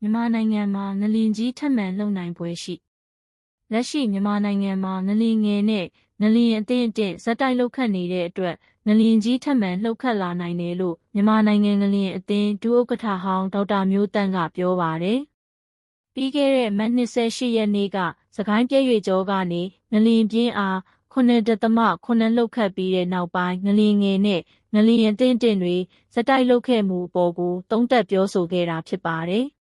မြန်မာနိုင်ငံမှာငလင်ကြီးထပ်မံလှုပ်နိုင်ပွဲရှိလက်ရှိမြန်မာနိုင်ငံမှာငလင်ငယ်နဲ့ငလင်အသင့်အတင့်ဇက်တိုက်လှုပ်ခတ်နေတဲ့အတွက်ငလင်ကြီးထပ်မံလှုပ်ခတ်လာနိုင်တယ်လို့မြန်မာနိုင်ငံငလင်အသင်းဒုဥက္ကဋ္ဌဟောင်းဒေါက်တာမျိုးတန့်ကပြောပါတယ်။ပြီးခဲ့တဲ့မတ်28ရက်နေ့ကစကိုင်းပြည့်ရွေကျောကနေငလင်ပြင်းအား9.9လှုပ်ခတ်ပြီးတဲ့နောက်ပိုင်းငလင်ငယ်နဲ့ငလျင်တင့်တင့်တွေစတိုက်လုတ်ခဲ့မှုအပေါ်ကိုသုံးသက်ပြောဆိုခဲ့တာဖြစ်ပါတယ်။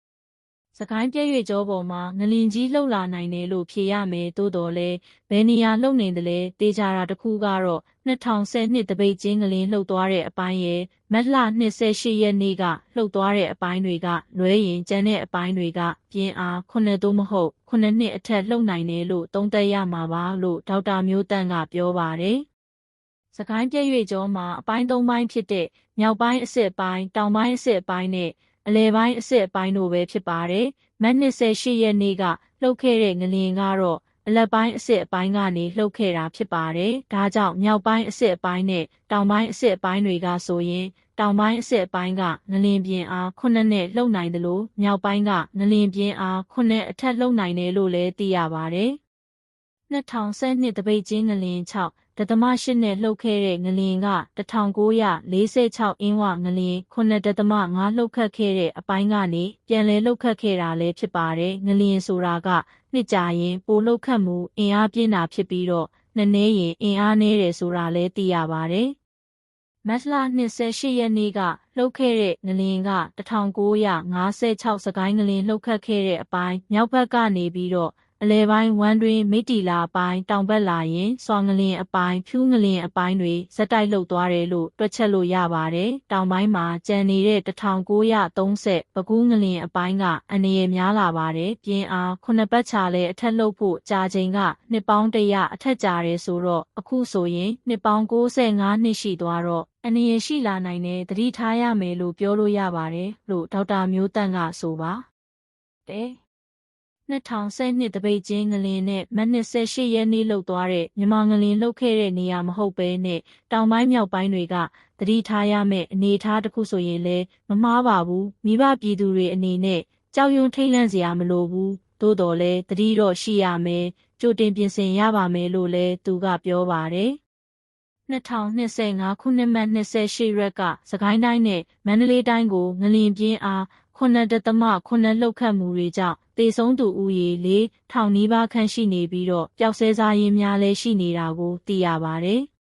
စကိုင်းပြည့်ရွေကျောပေါ်မှာငလင်ကြီးလှုပ်လာနိုင်တယ်လို့ဖြေရမယ်သို့တော်လဲဘယ်နေရာလှုပ်နေတယ်လဲတေချာတာတစ်ခုကတော့2010နှစ်တပိတ်ချင်းငလင်လှုပ်သွားတဲ့အပိုင်းရဲ့မတ်လ28ရက်နေ့ကလှုပ်သွားတဲ့အပိုင်းတွေကလွဲရင်ကျန်တဲ့အပိုင်းတွေကပြင်းအား9သို့မဟုတ်9နှစ်အထက်လှုပ်နိုင်တယ်လို့သုံးသပ်ရမှာပါလို့ဒေါက်တာမျိုးတန့်ကပြောပါတယ်။စကိုင်းပြည့်ရွေကျောမှာအပိုင်း၃ပိုင်းဖြစ်တဲ့မြောက်ပိုင်းအစစ်ပိုင်းတောင်ပိုင်းအစစ်ပိုင်းနဲ့ အလဲပိုင်းအစစ်အပိုင်းတို့ပဲဖြစ်ပါတယ်။မတ်28ရက်နေ့ကလှုပ်ခဲ့တဲ့ငလျင်ကတော့အလက်ပိုင်းအစစ်အပိုင်းကနေလှုပ်ခဲ့တာဖြစ်ပါတယ်။ဒါကြောင့်မြောက်ပိုင်းအစစ်အပိုင်းနဲ့တောင်ပိုင်းအစစ်အပိုင်းတွေကဆိုရင်တောင်ပိုင်းအစစ်အပိုင်းကငလင်ပြင်းအား9နဲ့လှုပ်နိုင်တယ်လို့မြောက်ပိုင်းကငလင်ပြင်းအား9အထက်လှုပ်နိုင်တယ်လို့လည်းသိရပါတယ်။2012တပိတ်ချင်းငလင်6 ဒသမ8နဲ့လှုပ်ခဲ့တဲ့ငလင်က1946အင်းဝငလင်9ဒသမ5လှုပ်ခတ်ခဲ့တဲ့အပိုင်းကနေပြန်လည်လှုပ်ခတ်ခဲ့တာလည်းဖြစ်ပါတယ်ငလင်ဆိုတာကနှစ်ကြာရင် ပိုလှုပ်ခတ်မှုအင်အားပြင်းတာဖြစ်ပြီးတော့နှစ်နေရင်အင်အားနည်းတယ်ဆိုတာလည်းသိရပါတယ်မတ်လ28ရက်နေ့ကလှုပ်ခဲ့တဲ့ငလင်က1956စကိုင်းငလင်လှုပ်ခတ်ခဲ့တဲ့အပိုင်းမြောက်ဘက်ကနေပြီးတော့ အလဲပိုင်းဝမ်းတွင်မိတီလာပိုင်းတောင်ဘက်လာရင်စွာငလင်အပိုင်းဖြူးငလင်အပိုင်းတွေဇက်တိုက်လှုပ်သွားတယ်လို့တွက်ချက်လို့ရပါတယ်။တောင်ပိုင်းမှာကျန်နေတဲ့1930ပကူးငလင်အပိုင်းကအနေရများလာပါတယ်။ပြင်းအားခုနှစ်ပတ်ချာလဲအထက်လှုပ်ဖို့ကြာချိန်ကနှစ်ပေါင်းတရာအထက်ကြာတယ်ဆိုတော့အခုဆိုရင်နှစ်ပေါင်း65နှစ်ရှိသွားတော့အနေရရှိလာနိုင်တဲ့သတိထားရမယ်လို့ပြောလို့ရပါတယ်လို့ဒေါက်တာမျိုးတန့်ကဆိုပါတဲ့ 2012တပိတ်ချင်းငလင်နဲ့မနစ်18ရက်နေ့လှုပ်သွားတဲ့မြန်မာငလင်လှုပ်ခဲ့တဲ့နေရာမဟုတ်ဘဲနဲ့တောင်ပိုင်းမြောက်ပိုင်းတွေကသတိထားရမယ့်အနေအထားတစ်ခုဆိုရင်လည်းမမှားပါဘူးမိဘပြည်သူတွေအနေနဲ့ကြောက်ရွံ့ထိတ်လန့်စရာမလိုဘူးသို့တော်လည်းသတိတော့ရှိရမယ်ကြိုတင်ပြင်ဆင်ရပါမယ်လို့လည်းသူကပြောပါတယ်2025ခုနှစ်မှ28ရက်ကစကိုင်းတိုင်းနဲ့မန္တလေးတိုင်းကိုငလင်ပြင်းအား9.9လှုပ်ခတ်မှုတွေကြောင့် တေဆုံးသူဦးရေ၄ထောင်နီးပါးခန့်ရှိနေပြီးတော့ပျောက်ဆဲစားရင်းများလည်းရှိနေတာကိုသိရပါတယ်။